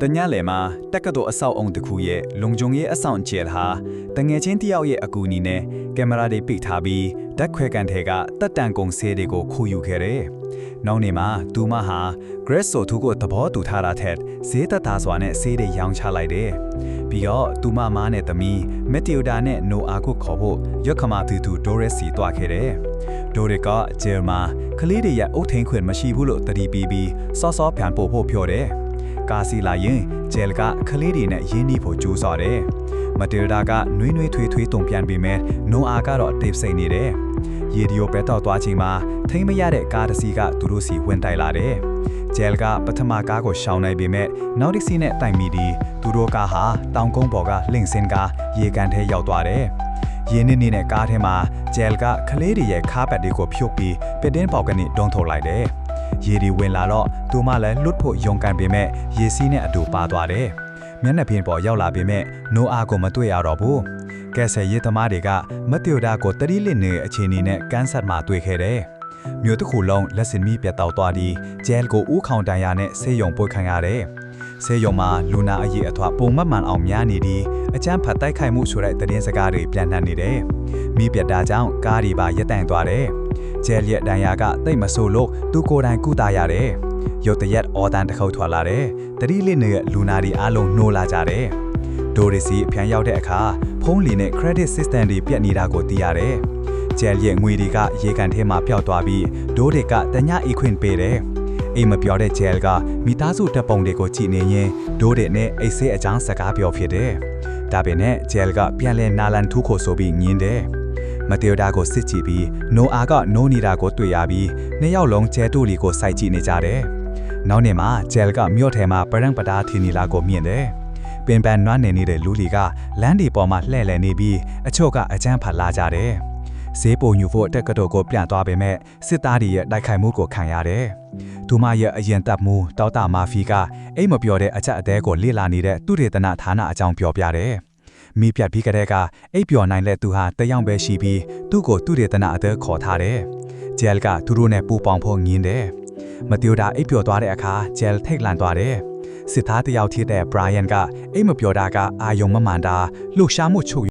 တညလေမှာတက္ကသိုလ်အဆောက်အုံတစ်ခုရဲ့လုံခြုံရေးအဆောင်ကျဲဟာတငယ်ချင်းတစ်ယောက်ရဲ့အကူအညီနဲ့ကင်မရာတွေပိတ်ထားပြီးဓာတ်ခွဲကန်ထဲကတက်တန်ကုန်ဆေးတွေကိုခိုးယူခဲ့တယ်။နောက်နေ့မှာသူမဟာ Grace ဆိုသူကိုသဘောတူထားတာထက်ဈေးသက်သာစွာနဲ့ဆေးတွေရောင်းချလိုက်တယ်။ပြီးတော့သူမမားနဲ့သမီးမက်တီယိုဒါနဲ့နိုအာကိုခေါ်ဖို့ရွက်ခမသူသူဒိုရက်စီတွားခဲ့တယ်။ဒိုရက်ကဂျယ်မာကလေးတွေရဲ့အုတ်ထင်းခွင့်မရှိဘူးလို့တတိပီးပြီးစောစောပြန်ပို့ဖို့ပြောတယ်။ ကာစီလာရင်ဂျယ်ကခလေးတွေနဲ့ရင်းနှီးဖို့ကြိုးစားတယ်။မတေဒါကနွေးနွေးထွေးထွေးတုံပြန်ပေမဲ့နိုအာကတော့တေးစိတ်နေတယ်။ရေဒီယိုပဲတော့သွားချိန်မှာထိမ့်မရတဲ့ကားတစ်စီးကသူတို့စီဝင်တိုက်လာတယ်။ဂျယ်ကပထမကားကိုရှောင်နိုင်ပေမဲ့နောက်တစ်စီးနဲ့တိုင်မီဒီသူတို့ကားဟာတောင်ကုန်းပေါ်ကလင့်စင်ကရေကန်ထဲရောက်သွားတယ်။ရင်းနေနေတဲ့ကားထဲမှာဂျယ်ကခလေးတွေရဲ့ခါးပတ်တွေကိုဖြုတ်ပြီးပစ်တင်းပေါက်ကနေဒုံထုတ်လိုက်တယ်။ ရေဒီဝင်လာတော့သူမလည်းလွတ်ဖို့ယုံကန်ပေမဲ့ရေစီးနဲ့အတူပါသွားတယ်။မျက်နှာပြင်ပေါ်ရောက်လာပေမဲ့နိုအာကိုမတွေ့ရတော့ဘူး။ကဲဆယ်ရေးသမားတွေကမက်တီယိုဒါကိုတတိလစ်နေအခြေအနေနဲ့ကန်ဆတ်မှာတွေ့ခဲ့တယ်။မြို့တစ်ခုလုံးလက်စင်မီပြတ်တောက်သွားပြီးဂျယ်ကိုဥခေါင်တန်ရာနဲ့ဆေးရုံပို့ခံရတယ်။ ဆေးရုံမှာလူနာအရေးအထွားပုံမှန်မှန်အောင်များနေပြီးအကျန်းဖတ်တိုက်ခိုက်မှုဆိုတဲ့သတင်းစကားတွေပြန်နှံ့နေတယ်။မိပြတ်တာကြောင့်ကားတွေပါရပ်တန့်သွားတယ်။ဂျယ်ရက်ဒန်ယာကတိတ်မဆိုးလို့သူကိုယ်တိုင်ကုသရတယ်။ရုတ်တရက်အော်တန်တစ်ခေါက်ထွက်လာတယ်။တတိလေးနဲ့လူနာတွေအားလုံးနှိုးလာကြတယ်။ဒိုရီစီအပြန်ရောက်တဲ့အခါဖုန်းလီနဲ့ credit system တွေပြတ်နေတာကိုသိရတယ်။ဂျယ်ရဲ့ငွေတွေကရေကန်ထဲမှာပျောက်သွားပြီးဒိုးတွေကတညအိခွင့်ပေးတယ်။ အိမ်မပြောတဲ့ဂျယ်ကမိသားစုတပ်ပုံတွေကိုကြည်နေရင်ဒိုးတဲ့နဲ့အိတ်ဆေးအကြောင်းစကားပြောဖြစ်တယ်။ဒါပေမဲ့ဂျယ်ကပြန်လဲနာလန်ထူးခိုဆိုပြီးညင်းတယ်။မတေယိုဒါကိုစစ်ကြည့်ပြီးနိုအာကနိုးနေတာကိုတွေ့ရပြီးနှစ်ယောက်လုံးဂျယ်တူလီကိုစိုက်ကြည့်နေကြတယ်။နောက်နေ့မှာဂျယ်ကမြို့ထဲမှာပရန်ပတာထီနီလာကိုမြင်တယ်။ပင်ပန်းနွမ်းနေနေတဲ့လူလီကလမ်းဒီပေါ်မှာလှဲ့လည်နေပြီးအချို့ကအကြမ်းဖတ်လာကြတယ်။ဈေးပုံညူဖို့တက်ကတော်ကိုပြန်သွားပေမဲ့စစ်သားတွေရဲ့တိုက်ခိုက်မှုကိုခံရတယ်။ သူမရဲ့အရင်တပ်မှုတောက်တာမာဖီကအိမ်မပြောတဲ့အချက်အသေးကိုလေ့လာနေတဲ့သူရေတနာဌာနအကြောင်းပြောပြတယ်။မိပြတ်ပြီးကတည်းကအိပ်ပျော်နိုင်တဲ့သူဟာတယောက်ပဲရှိပြီးသူ့ကိုသူရေတနာအသေးခေါ်ထားတယ်။ဂျယ်ကသူတို့နဲ့ပူပေါင်းဖို့ငင်းတယ်။မတီယိုဒါအိပ်ပျော်သွားတဲ့အခါဂျယ်ထိတ်လန့်သွားတယ်။စစ်သားတယောက်ဖြစ်တဲ့ဘရိုင်ယန်ကအိမ်မပြောတာကအာယုံမမှန်တာလှူရှားမှုချုပ်